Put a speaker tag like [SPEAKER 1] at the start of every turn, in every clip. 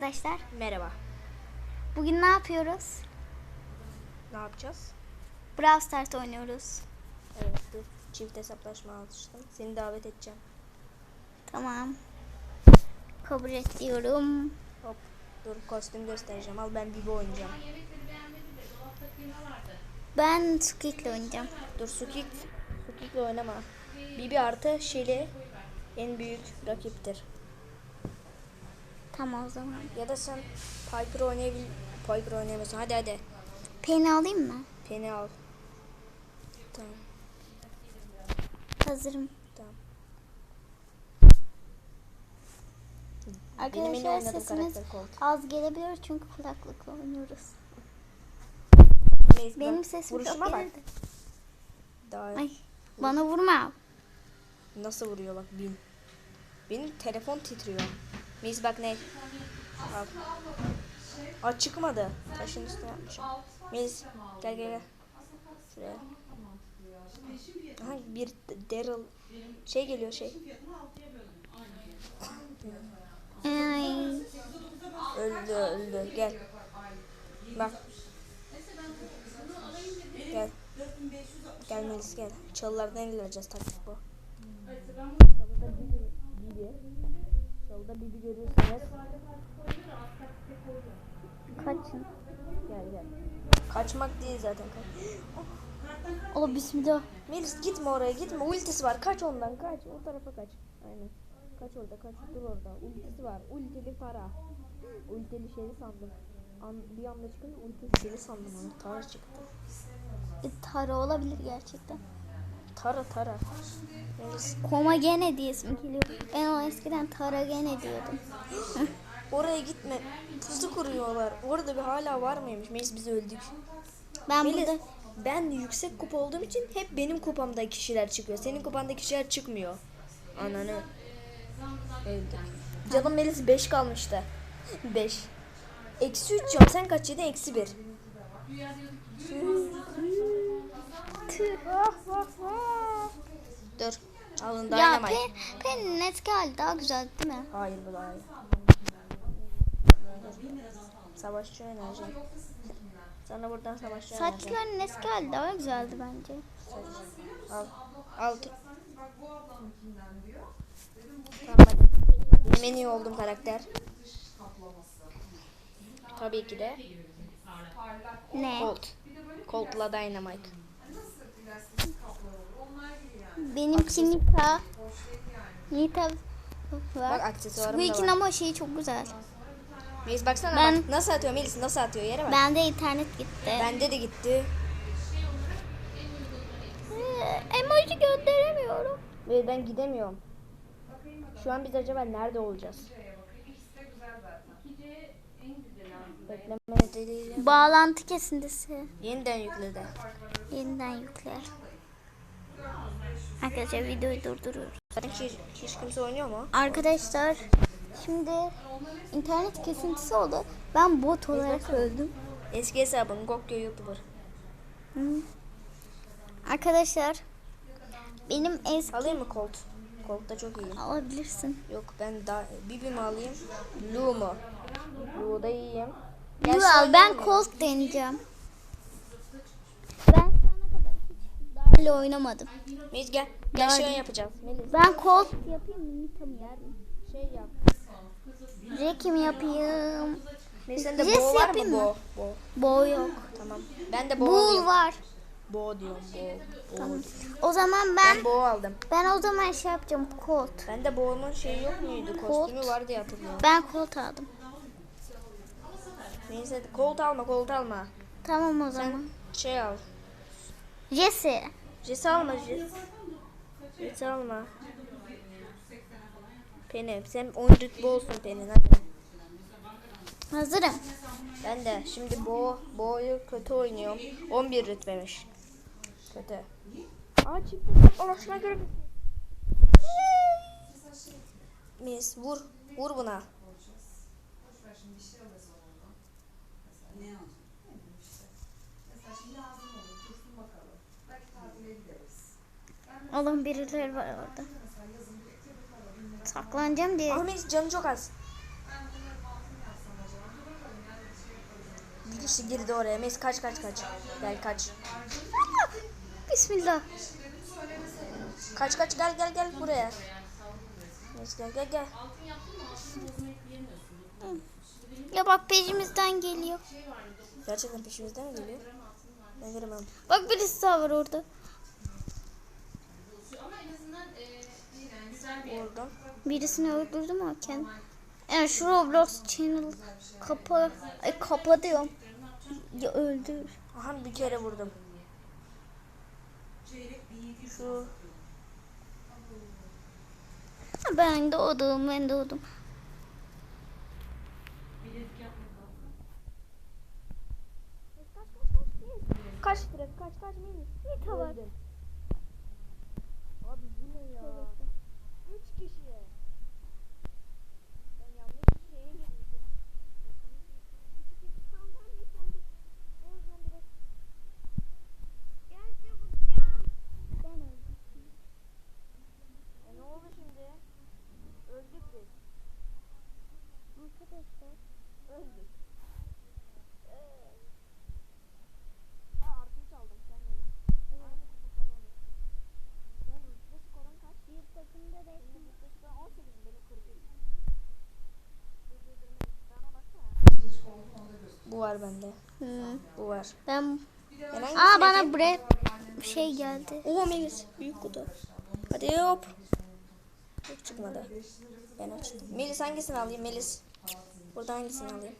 [SPEAKER 1] Arkadaşlar
[SPEAKER 2] Merhaba.
[SPEAKER 1] bugün ne yapıyoruz?
[SPEAKER 2] Ne yapacağız?
[SPEAKER 1] Brawl Stars oynuyoruz.
[SPEAKER 2] Evet dur. Çift hesaplaşma alıştım. Seni davet edeceğim.
[SPEAKER 1] Tamam. Kabul ediyorum.
[SPEAKER 2] Hop. Dur kostüm göstereceğim. Al ben Bibi oynayacağım.
[SPEAKER 1] Ben Squeak'le oynayacağım.
[SPEAKER 2] Dur Sukik. Sukik'le oynama. Bibi artı Shelly en büyük rakiptir.
[SPEAKER 1] Tamam o zaman.
[SPEAKER 2] Ya da sen Piper oynayabil... Piper oynayamıyorsun. Hadi hadi.
[SPEAKER 1] Penny alayım mı?
[SPEAKER 2] Penny al. Tamam.
[SPEAKER 1] Hazırım.
[SPEAKER 2] Tamam.
[SPEAKER 1] Arkadaşlar sesimiz az gelebilir çünkü kulaklıkla oynuyoruz.
[SPEAKER 2] Neyse,
[SPEAKER 1] Benim sesim çok
[SPEAKER 2] vuruşuma bak.
[SPEAKER 1] gelirdi.
[SPEAKER 2] Daha
[SPEAKER 1] Ay bana vurma.
[SPEAKER 2] Nasıl vuruyor bak bin. Benim telefon titriyor. Mis bak ne? Al. Aa çıkmadı. Taşın üstüne yapmışım. Gel gel gel. Şuraya. Aha bir Daryl şey geliyor şey.
[SPEAKER 1] Ay.
[SPEAKER 2] Öldü öldü gel. Bak. Gel. Gel Melis gel. Çalılardan ilerleyeceğiz taktik bu. Çalıda bibi. bibi. Çalıda bibi görürseniz
[SPEAKER 1] Kaçın.
[SPEAKER 2] gel gel. Kaçmak değil zaten. Kaç.
[SPEAKER 1] O bismillah.
[SPEAKER 2] Melis gitme oraya gitme. Ultisi var. Kaç ondan kaç. O tarafa kaç. Aynen. Kaç orada kaç. Dur orada. Ultisi var. Ultili para. Ultili şeyi sandım. An, bir anda çıkınca ultili şeyi sandım onu. Tara çıktı.
[SPEAKER 1] E, Tara olabilir gerçekten.
[SPEAKER 2] Tara tara.
[SPEAKER 1] Koma gene diye isim geliyor. Ben o eskiden Tara gene diyordum.
[SPEAKER 2] Oraya gitme. Pusu kuruyorlar. Orada bir hala var mıymış? Melis biz öldük.
[SPEAKER 1] Ben
[SPEAKER 2] Melis
[SPEAKER 1] burada
[SPEAKER 2] ben yüksek kupa olduğum için hep benim kupamda kişiler çıkıyor. Senin kupanda kişiler çıkmıyor. Ananı. Öldük. Canım Melis 5 kalmıştı. 5. Eksi 3 can. Sen kaç yedin? Eksi 1. Dur. Alın
[SPEAKER 1] ya
[SPEAKER 2] dynamite.
[SPEAKER 1] pen, pen net geldi daha güzel değil mi?
[SPEAKER 2] Hayır bu daha iyi. Savaşçı enerji. Sana buradan savaşçı enerji.
[SPEAKER 1] Saçların net geldi daha güzeldi bence.
[SPEAKER 2] Al. Al. Tamam hadi. İyi olduğum karakter. Tabii ki de
[SPEAKER 1] Ne?
[SPEAKER 2] Colt. Colt'la Dynamite.
[SPEAKER 1] Benimki Nita. Nita
[SPEAKER 2] Bak
[SPEAKER 1] var.
[SPEAKER 2] aksesuarım da
[SPEAKER 1] Squeak'in
[SPEAKER 2] var.
[SPEAKER 1] ama şeyi çok güzel.
[SPEAKER 2] Melis baksana
[SPEAKER 1] Ben-
[SPEAKER 2] bak. Nasıl atıyor Melis nasıl atıyor yere bak.
[SPEAKER 1] Bende internet gitti.
[SPEAKER 2] Bende de gitti.
[SPEAKER 1] Ee, emoji gönderemiyorum.
[SPEAKER 2] Ve ben gidemiyorum. Şu an biz acaba nerede olacağız? Bekleme nedeniyle.
[SPEAKER 1] Bağlantı kesintisi.
[SPEAKER 2] Yeniden yükledi.
[SPEAKER 1] Yeniden yükler. Arkadaşlar videoyu durduruyoruz.
[SPEAKER 2] Hiç, hiç kimse oynuyor mu?
[SPEAKER 1] Arkadaşlar şimdi internet kesintisi oldu. Ben bot olarak öldüm.
[SPEAKER 2] Eski hesabım Gokyo YouTuber.
[SPEAKER 1] Hı. Arkadaşlar benim eski
[SPEAKER 2] Alayım mı Colt? Colt da çok iyi.
[SPEAKER 1] alabilirsin.
[SPEAKER 2] Yok ben da Bibi mi alayım? Lu mu? Lu da iyiyim. Gerçi
[SPEAKER 1] al ben. Colt deneyeceğim. Ben şu ana kadar Darla oynamadım.
[SPEAKER 2] Melis gel. Gel şey yapacağız. Melis
[SPEAKER 1] Ben Colt yapayım mı? Nita mı yer mi?
[SPEAKER 2] şey yap.
[SPEAKER 1] Mi yapayım?
[SPEAKER 2] Melis sende bo var mı? Bo. Bo.
[SPEAKER 1] Bo yok.
[SPEAKER 2] Tamam. Ben de bo
[SPEAKER 1] Bull
[SPEAKER 2] alayım.
[SPEAKER 1] var.
[SPEAKER 2] Bo diyorum. Bo. Bo.
[SPEAKER 1] O zaman ben
[SPEAKER 2] Ben bo aldım.
[SPEAKER 1] ben o zaman şey yapacağım Colt.
[SPEAKER 2] Ben de bo'nun şeyi yok muydu? Kostümü var diye hatırlıyorum.
[SPEAKER 1] Ben Colt aldım.
[SPEAKER 2] Neyse Colt alma Colt alma.
[SPEAKER 1] Tamam o
[SPEAKER 2] Sen
[SPEAKER 1] zaman.
[SPEAKER 2] şey al.
[SPEAKER 1] Jesse.
[SPEAKER 2] Jess alma Jess. Jess alma. Penny sen 10 rütbe olsun Penny hadi.
[SPEAKER 1] Hazırım.
[SPEAKER 2] Ben de şimdi Bo Bo'yu kötü oynuyorum. 11 rütbemiş. Kötü. Aa çıktı. Ulaşma göre. Mis vur. Vur buna.
[SPEAKER 1] Oğlum birileri var orada. Saklanacağım diye.
[SPEAKER 2] Ahmet canı çok az. kişi girdi oraya. Melis kaç kaç kaç. Gel kaç.
[SPEAKER 1] Bismillah.
[SPEAKER 2] Kaç kaç gel gel gel buraya. Melis gel gel gel.
[SPEAKER 1] Ya bak peşimizden geliyor.
[SPEAKER 2] Gerçekten peşimizden mi geliyor? Ben göremem.
[SPEAKER 1] Bak birisi daha var orada. Birisini öldürdüm ama kendi. Yani şu Roblox channel kapa ay kapa diyorum. Ya öldür.
[SPEAKER 2] Aha bir kere vurdum. Şu
[SPEAKER 1] Ha, Ben doğdum ben doğdum.
[SPEAKER 2] kaç direkt kaç kaç Melis.
[SPEAKER 1] Bir tavak.
[SPEAKER 2] Abi bu ne ya? Üç kişi. Ben yanlış şeye girmişim.
[SPEAKER 1] Ben öldüm.
[SPEAKER 2] E ne oldu şimdi? Öldük biz.
[SPEAKER 1] Arkadaşlar.
[SPEAKER 2] Öldük. Aa artıyı çaldım sen beni. Aynı kupa falan. Sen rütbe skorun kaç?
[SPEAKER 1] Bir takımda beş.
[SPEAKER 2] Senin rütbe skorun 18 benim 43. Dur dur dur Melis, bana baksana. Bu var bende.
[SPEAKER 1] Hı.
[SPEAKER 2] Bu var.
[SPEAKER 1] Ben
[SPEAKER 2] Ben hangisini
[SPEAKER 1] Aa bana bre şey geldi.
[SPEAKER 2] Oo Melis büyük kutu. Hadi hop. Yok çıkmadı. Ben açtım. Melis hangisini alayım Melis? Burada hangisini alayım?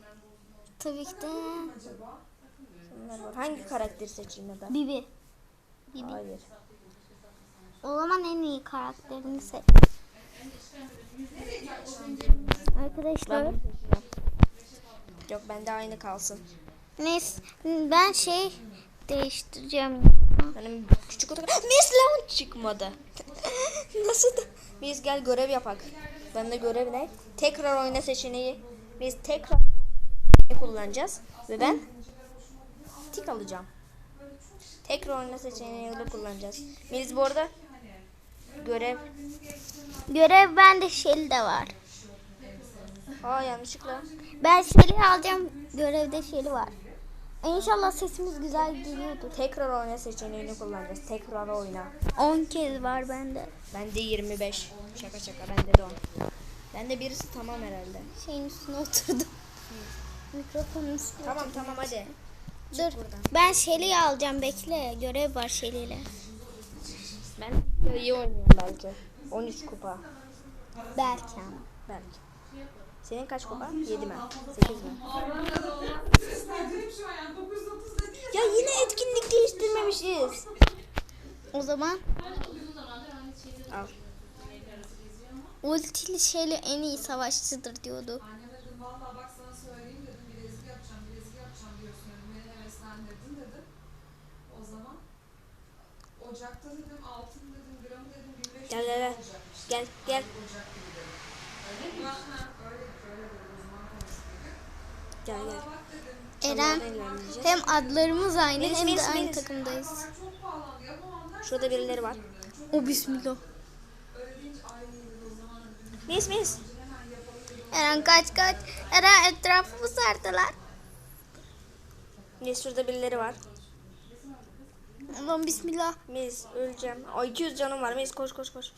[SPEAKER 1] Tabii ki de
[SPEAKER 2] Bunlar var. Hangi karakteri seçeyim da?
[SPEAKER 1] Bibi. Bibi.
[SPEAKER 2] Hayır.
[SPEAKER 1] O zaman en iyi karakterini seç. Arkadaşlar.
[SPEAKER 2] Ben seçeceğim. Yok bende aynı kalsın.
[SPEAKER 1] Neyse ben şey değiştireceğim.
[SPEAKER 2] Benim küçük kutu... Miss Leon çıkmadı. Nasıl da? Biz gel görev yapak. Bende görev ne? Tekrar oyna seçeneği. Biz tekrar kullanacağız. Ve ben tik alacağım. Tekrar oyna seçeneğiyle kullanacağız. Melis bu arada görev.
[SPEAKER 1] Görev bende Shelly'de var.
[SPEAKER 2] Aa yanlışlıkla.
[SPEAKER 1] Ben Shelly alacağım. Görevde Shelly var. İnşallah sesimiz güzel geliyordur.
[SPEAKER 2] Tekrar oyna seçeneğini kullanacağız. Tekrar oyna.
[SPEAKER 1] 10 kez var bende.
[SPEAKER 2] Bende 25. Şaka şaka bende de 10. Bende birisi tamam herhalde.
[SPEAKER 1] Şeyin üstüne oturdum. Mikrofonun üstüne.
[SPEAKER 2] Tamam tamam hadi.
[SPEAKER 1] Dur.
[SPEAKER 2] buradan.
[SPEAKER 1] Ben Shelly'yi alacağım. Bekle. Görev var Shelly'yle.
[SPEAKER 2] Ben iyi oynuyorum belki. 13 kupa
[SPEAKER 1] Belki ama.
[SPEAKER 2] belki. Senin kaç kupa? 7 mi? 8 mi? Ya yine etkinlik değiştirmemişiz.
[SPEAKER 1] O zaman
[SPEAKER 2] Al.
[SPEAKER 1] ultili Shelly en iyi savaşçıdır diyordu.
[SPEAKER 3] Ocak'ta dedim altın dedim gramı dedim 1500
[SPEAKER 2] Gel gel gel. Gel gel. Gel gel.
[SPEAKER 1] Eren hem adlarımız aynı
[SPEAKER 2] Melis,
[SPEAKER 1] hem de
[SPEAKER 2] Melis,
[SPEAKER 1] aynı
[SPEAKER 2] Melis.
[SPEAKER 1] takımdayız.
[SPEAKER 2] Şurada birileri var.
[SPEAKER 1] O bismillah.
[SPEAKER 3] ay
[SPEAKER 2] Mis mis.
[SPEAKER 1] Eren kaç kaç. Eren etrafımı sardılar.
[SPEAKER 2] Mis şurada birileri var.
[SPEAKER 1] Ulan bismillah.
[SPEAKER 2] Mis öleceğim. O 200 canım var. Mis koş koş koş.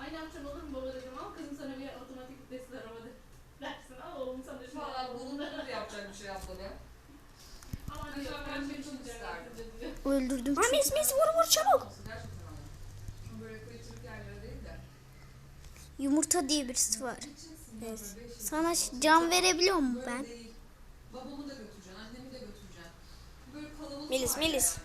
[SPEAKER 4] Aynı yapacaksın olur mu baba dedim ama kızım sana bir otomatik vitesli araba de- dersin ama oğlum sana şimdi
[SPEAKER 3] Valla bulunur yapacak bir şey abla be.
[SPEAKER 4] ama hani yok ben bir şey isterdim dedi.
[SPEAKER 1] Öldürdüm.
[SPEAKER 2] Ha mis mis vur vur çabuk.
[SPEAKER 1] Yumurta diye birisi var.
[SPEAKER 2] Mis.
[SPEAKER 1] Sana can verebiliyor mu ben?
[SPEAKER 3] Babamı da götüreceksin, annemi de. Böyle kalabalık
[SPEAKER 2] Melis Melis.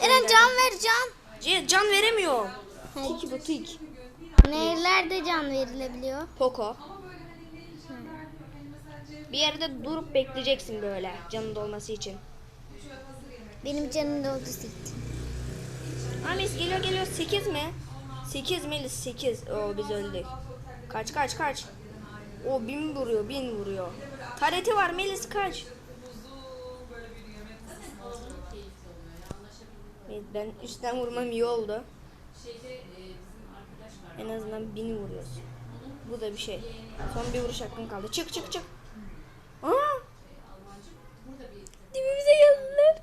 [SPEAKER 1] Eren can ver can.
[SPEAKER 2] Can veremiyor.
[SPEAKER 1] Tik
[SPEAKER 2] bu tik.
[SPEAKER 1] Nerelerde can verilebiliyor?
[SPEAKER 2] Poco.
[SPEAKER 3] hani derdim. Hani
[SPEAKER 2] Bir yerde durup bekleyeceksin böyle canın dolması için.
[SPEAKER 3] yemek.
[SPEAKER 1] Benim canım doldu sikti.
[SPEAKER 2] Ha mis geliyor geliyor 8 mi? 8 Melis 8. Oo biz öldük. Kaç kaç kaç. O bin vuruyor bin vuruyor. Tareti var Melis kaç. Ben üstten vurmam iyi oldu. En azından bin vuruyoruz. Bu da bir şey. Son bir vuruş hakkım kaldı. Çık çık çık. Aa,
[SPEAKER 4] bir
[SPEAKER 1] Dibimize geldiler.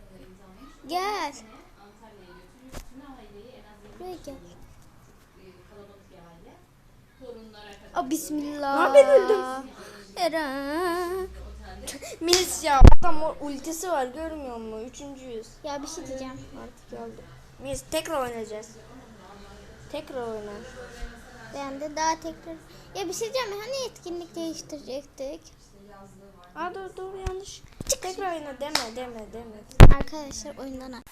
[SPEAKER 1] Gel. Buraya gel.
[SPEAKER 4] e.
[SPEAKER 1] Aa, bismillah.
[SPEAKER 2] Aa, ben öldüm.
[SPEAKER 1] Eren.
[SPEAKER 2] Melis ya adam o ultisi var görmüyor musun? Üçüncüyüz.
[SPEAKER 1] Ya bir şey diyeceğim.
[SPEAKER 2] Artık geldi. Melis tekrar oynayacağız. Tekrar oyna.
[SPEAKER 1] Ben de daha tekrar... Ya bir şey diyeceğim. Hani etkinlik değiştirecektik?
[SPEAKER 2] Aa dur dur yanlış. Tekrar oyna deme deme deme.
[SPEAKER 1] Arkadaşlar oyundan.